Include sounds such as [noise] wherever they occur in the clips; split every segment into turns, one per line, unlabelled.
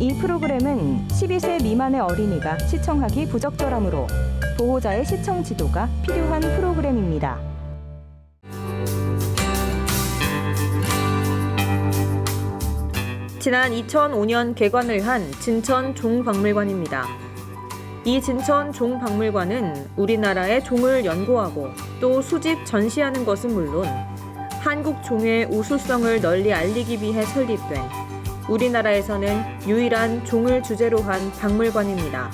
이 프로그램은 12세 미만의 어린이가 시청하기 부적절하므로 보호자의 시청 지도가 필요한 프로그램입니다.
지난 2005년 개관을 한 진천 종박물관입니다. 이 진천 종박물관은 우리나라의 종을 연구하고 또 수집 전시하는 것은 물론 한국 종의 우수성을 널리 알리기 위해 설립된 우리나라에서는 유일한 종을 주제로 한 박물관입니다.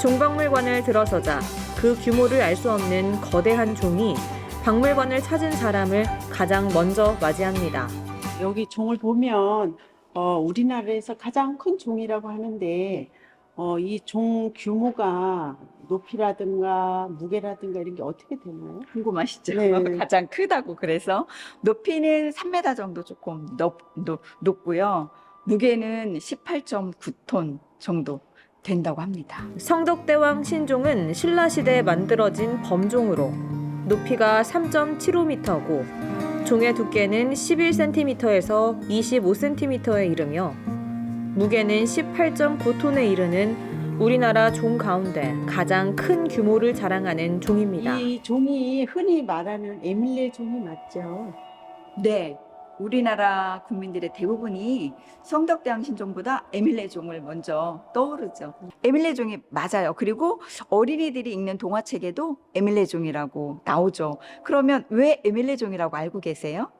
종박물관을 들어서자 그 규모를 알 수 없는 거대한 종이 박물관을 찾은 사람을 가장 먼저 맞이합니다.
여기 종을 보면 어, 우리나라에서 가장 큰 종이라고 하는데 어, 이 종 규모가 높이라든가 무게라든가 이런 게 어떻게 되나요?
궁금하시죠?
네. [laughs]
가장 크다고 그래서 높이는 3m 정도 조금 높, 높, 높고요. 무게는 18.9톤 정도 된다고 합니다.
성덕대왕 신종은 신라시대에 만들어진 범종으로 높이가 3.75m고 종의 두께는 11cm에서 25cm에 이르며 무게는 18.9톤에 이르는 우리나라 종 가운데 가장 큰 규모를 자랑하는 종입니다.
이 종이 흔히 말하는 에밀레 종이 맞죠?
네. 우리나라 국민들의 대부분이 성덕대왕 신종보다 에밀레종을 먼저 떠오르죠. 에밀레종이 맞아요. 그리고 어린이들이 읽는 동화책에도 에밀레종이라고 나오죠. 그러면 왜 에밀레종이라고 알고 계세요?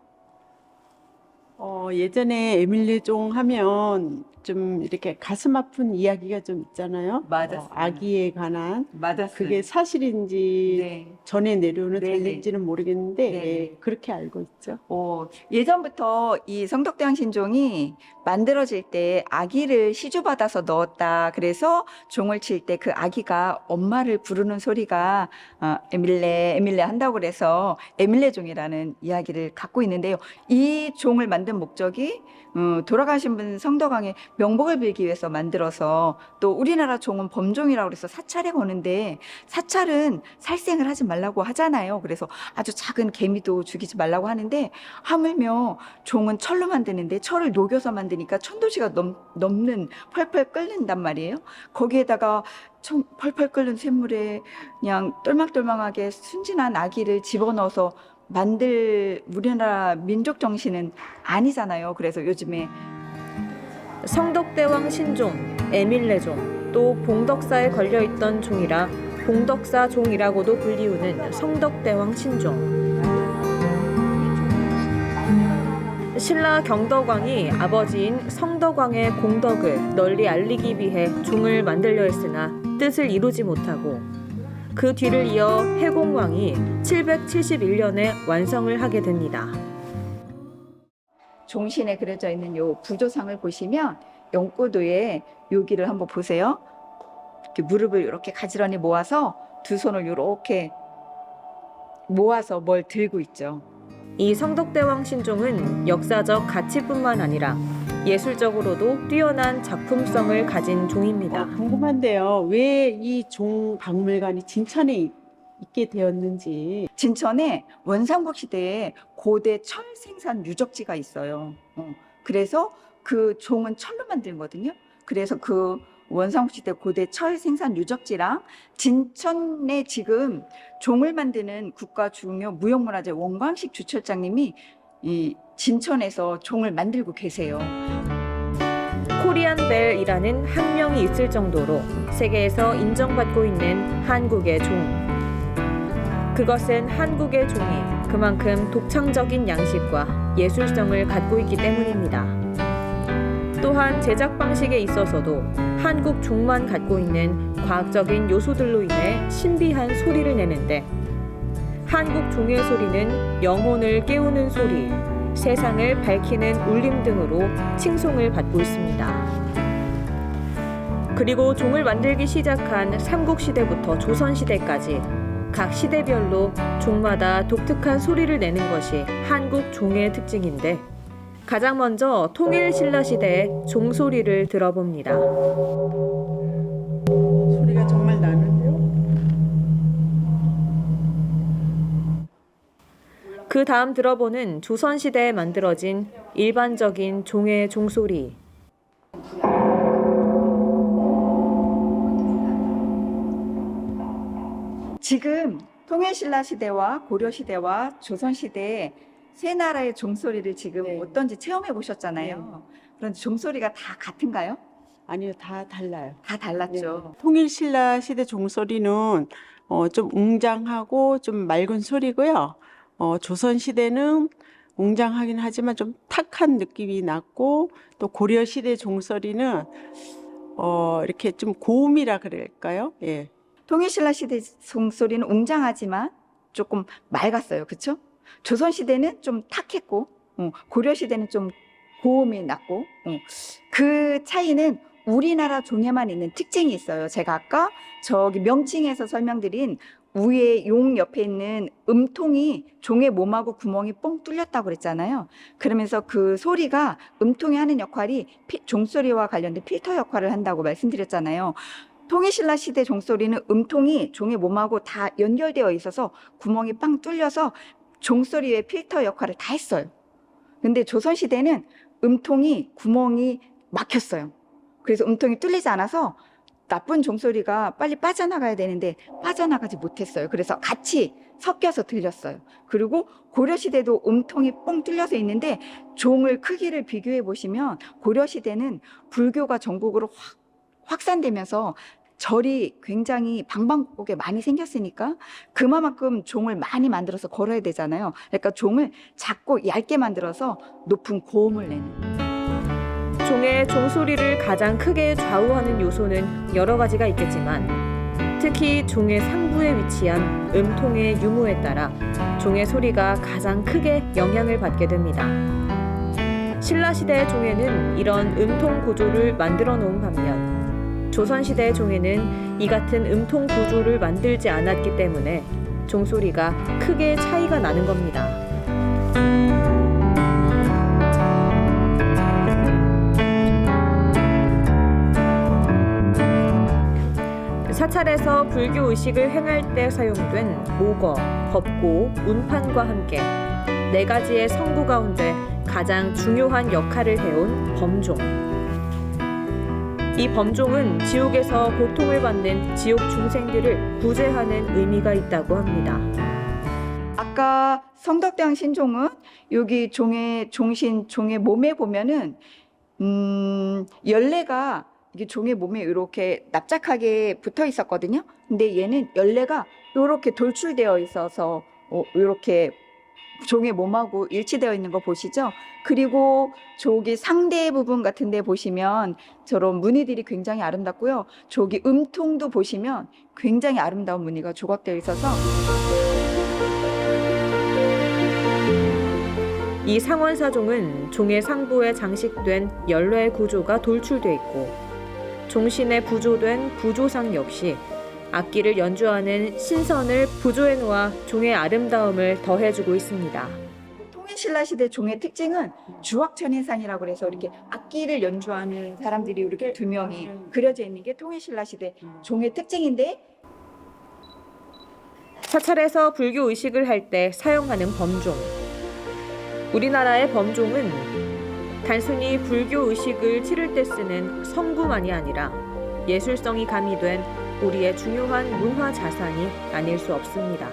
어, 예전에 에밀레 종 하면 좀 이렇게 가슴 아픈 이야기가 좀 있잖아요.
맞았어요.
어, 아기에 관한
맞았어요.
그게 사실인지
네.
전에 내려오는
네, 네.
달릴지는 모르겠는데
네,
예,
네.
그렇게 알고 있죠.
어, 예전부터 이 성덕대왕 신종이 만들어질 때 아기를 시주받아서 넣었다. 그래서 종을 칠 때 그 아기가 엄마를 부르는 소리가 어, 에밀레, 에밀레 한다고 그래서 에밀레 종이라는 이야기를 갖고 있는데요. 이 종을 만든 목적이 어, 돌아가신 분 성덕왕의 명복을 빌기 위해서 만들어서 또 우리나라 종은 범종이라고 그래서 사찰에 거는데 사찰은 살생을 하지 말라고 하잖아요. 그래서 아주 작은 개미도 죽이지 말라고 하는데 하물며 종은 철로 만드는데 철을 녹여서 만드니까 천도시가 넘, 넘는 펄펄 끓는단 말이에요. 거기에다가 청, 펄펄 끓는 샘물에 그냥 똘망똘망하게 순진한 아기를 집어넣어서 만들 우리나라 민족 정신은 아니잖아요. 그래서 요즘에
성덕대왕 신종, 에밀레종, 또 봉덕사에 걸려있던 종이라 봉덕사 종이라고도 불리우는 성덕대왕 신종. 신라 경덕왕이 아버지인 성덕왕의 공덕을 널리 알리기 위해 종을 만들려 했으나 뜻을 이루지 못하고 그 뒤를 이어 해공왕이 771년에 완성을 하게 됩니다.
종신에 그려져 있는 요 부조상을 보시면 연고도에 여기를 한번 보세요. 이렇게 무릎을 이렇게 가지런히 모아서 두 손을 이렇게 모아서 뭘 들고 있죠.
이 성덕대왕 신종은 역사적 가치뿐만 아니라 예술적으로도 뛰어난 작품성을 가진 종입니다.
어, 궁금한데요. 왜 이 종 박물관이 진천에 있- 있게 되었는지.
진천에 원삼국 시대에 고대 철 생산 유적지가 있어요. 어, 그래서 그 종은 철로 만들거든요. 그래서 그 원삼국 시대 고대 철 생산 유적지랑 진천에 지금 종을 만드는 국가 중요 무형문화재 원광식 주철장님이 이 진천에서 종을 만들고 계세요.
코리안 벨이라는 학명이 있을 정도로 세계에서 인정받고 있는 한국의 종. 그것은 한국의 종이 그만큼 독창적인 양식과 예술성을 갖고 있기 때문입니다. 또한 제작 방식에 있어서도 한국 종만 갖고 있는 과학적인 요소들로 인해 신비한 소리를 내는데 한국 종의 소리는 영혼을 깨우는 소리, 세상을 밝히는 울림 등으로 칭송을 받고 있습니다. 그리고 종을 만들기 시작한 삼국시대부터 조선시대까지 각 시대별로 종마다 독특한 소리를 내는 것이 한국 종의 특징인데 가장 먼저 통일 신라 시대의 종소리를 들어봅니다.
소리가 정말 나는데요.
그 다음 들어보는 조선 시대에 만들어진 일반적인 종의 종소리.
지금 통일신라 시대와 고려 시대와 조선 시대 세 나라의 종소리를 지금
네.
어떤지 체험해 보셨잖아요. 그런데 종소리가 다 같은가요?
아니요, 다 달라요.
다 달랐죠.
통일신라 시대 종소리는 어, 좀 웅장하고 좀 맑은 소리고요. 어, 조선 시대는 웅장하긴 하지만 좀 탁한 느낌이 났고 또 고려 시대 종소리는 어, 이렇게 좀 고음이라 그럴까요? 예.
통일신라 시대 종소리는 웅장하지만 조금 맑았어요. 그렇죠? 조선 시대는 좀 탁했고 어, 고려 시대는 좀 고음이 났고 어, 그 차이는 우리나라 종에만 있는 특징이 있어요. 제가 아까 저기 명칭에서 설명드린 위에 용 옆에 있는 음통이 종의 몸하고 구멍이 뻥 뚫렸다고 그랬잖아요. 그러면서 그 소리가 음통이 하는 역할이 피- 종소리와 관련된 필터 역할을 한다고 말씀드렸잖아요. 통일신라 시대 종소리는 음통이 종의 몸하고 다 연결되어 있어서 구멍이 빵 뚫려서 종소리의 필터 역할을 다 했어요. 근데 조선 시대는 음통이 구멍이 막혔어요. 그래서 음통이 뚫리지 않아서 나쁜 종소리가 빨리 빠져나가야 되는데 빠져나가지 못했어요. 그래서 같이 섞여서 들렸어요. 그리고 고려 시대도 음통이 뻥 뚫려서 있는데 종을 크기를 비교해 보시면 고려 시대는 불교가 전국으로 확 확산되면서 절이 굉장히 방방곡곡에 많이 생겼으니까 그만큼 종을 많이 만들어서 걸어야 되잖아요. 그러니까 종을 작고 얇게 만들어서 높은 고음을 내는.
종의 종소리를 가장 크게 좌우하는 요소는 여러 가지가 있겠지만 특히 종의 상부에 위치한 음통의 유무에 따라 종의 소리가 가장 크게 영향을 받게 됩니다. 신라 시대의 종에는 이런 음통 구조를 만들어 놓은 반면 조선시대의 종에는 이 같은 음통 구조를 만들지 않았기 때문에 종소리가 크게 차이가 나는 겁니다. 사찰에서 불교 의식을 행할 때 사용된 모거, 법고, 운판과 함께 네 가지의 성구 가운데 가장 중요한 역할을 해온 범종. 이 범종은 지옥에서 고통을 받는 지옥 중생들을 구제하는 의미가 있다고 합니다.
아까 성덕대왕 신종은 여기 종의 종신 종의 몸에 보면은 음, 열레가 이게 종의 몸에 이렇게 납작하게 붙어 있었거든요. 근데 얘는 열레가 이렇게 돌출되어 있어서 어, 이렇게 종의 몸하고 일치되어 있는 거 보시죠? 그리고 저기 상대 부분 같은 데 보시면 저런 무늬들이 굉장히 아름답고요. 저기 음통도 보시면 굉장히 아름다운 무늬가 조각되어 있어서
이 상원사종은 종의 상부에 장식된 열뇌 구조가 돌출돼 있고 종신에 부조된 부조상 역시 악기를 연주하는 신선을 부조에 놓아 종의 아름다움을 더해주고 있습니다.
통일신라 시대 종의 특징은 주악천인상이라고 그래서 이렇게 악기를 연주하는 사람들이 이렇게 두 명이 그려져 있는 게 통일신라 시대 종의 특징인데
사찰에서 불교 의식을 할 때 사용하는 범종. 우리나라의 범종은 단순히 불교 의식을 치를 때 쓰는 성구만이 아니라 예술성이 가미된 우리의 중요한 문화 자산이 아닐 수 없습니다.